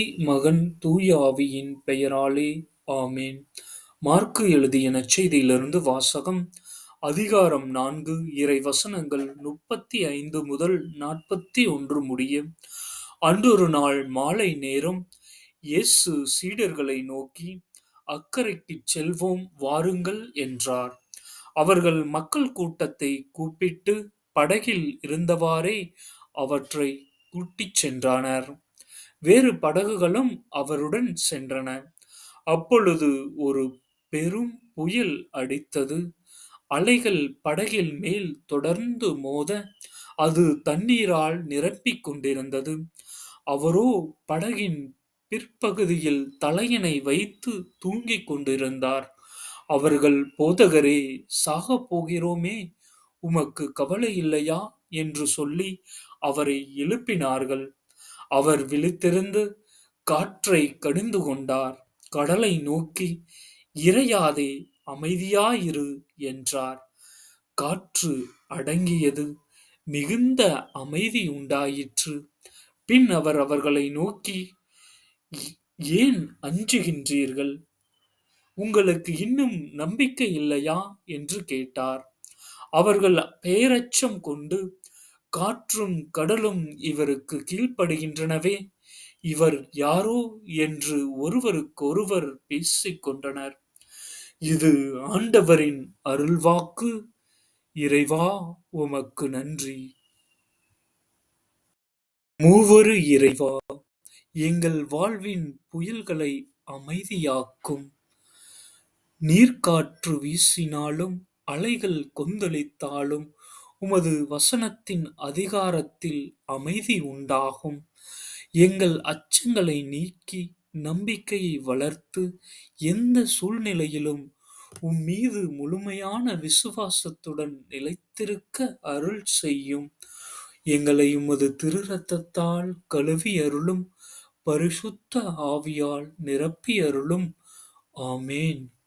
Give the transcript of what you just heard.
மகன் தூய ஆவியின் பெயராலே ஆமேன் மார்க்கு எழுதிய நச்செய்தியிலிருந்து வாசகம் அதிகாரம் நான்கு இறை வசனங்கள் முப்பத்தி ஐந்து முதல் நாற்பத்தி ஒன்று முடிய அன்றொரு நாள் மாலை நேரம் இயேசு சீடர்களை நோக்கி அக்கறைக்கு செல்வோம் வாருங்கள் என்றார். அவர்கள் மக்கள் கூட்டத்தை கூப்பிட்டு படகில் இருந்தவாறே அவற்றை கூட்டிச் சென்றனர். வேறு படகுகளும் அவருடன் சென்றன. அப்பொழுது ஒரு பெரும் புயல் அடித்தது. அலைகள் படகின் மேல் தொடர்ந்து மோத, அது தண்ணீரால் நிரம்பிக் கொண்டிருந்தது. அவரோ படகின் பிற்பகுதியில் தலையணை வைத்து தூங்கிக் கொண்டிருந்தார். அவர்கள் போதகரே சாகப் போகிறோமே உமக்கு கவலை இல்லையா? என்று சொல்லி அவரை எழுப்பினார்கள். அவர் விழித்திருந்து காற்றை கடிந்து கொண்டார். கடலை நோக்கி இரையாதே அமைதியாயிரு என்றார். காற்று அடங்கியது. மிகுந்த அமைதி உண்டாயிற்று. பின் அவர் அவர்களை நோக்கி ஏன் அஞ்சுகின்றீர்கள்? உங்களுக்கு இன்னும் நம்பிக்கை இல்லையா? என்று கேட்டார். அவர்கள் பேரச்சம் கொண்டு காற்றும் கடலும் இவருக்குக் கீழ்ப்படிகின்றனவே இவர் யாரோ என்று ஒருவருக்கொருவர் பேசிக் கொண்டனர். இது ஆண்டவரின் அருள்வாக்கு. இறைவா உமக்கு நன்றி. மூவொரு இறைவா எங்கள் வாழ்வின் புயல்களை அமைதியாக்கும். நீர்க்காற்று வீசினாலும் அலைகள் கொந்தளித்தாலும் உமது வசனத்தின் அதிகாரத்தில் அமைதி உண்டாகும். எங்கள் அச்சங்களை நீக்கி நம்பிக்கையை வளர்த்து எந்த சூழ்நிலையிலும் உம்மீது முழுமையான விசுவாசத்துடன் நிலைத்திருக்க அருள் செய்யும். எங்களை உமது திரு கழுவி அருளும் பரிசுத்த ஆவியால் நிரப்பியருளும். ஆமேன்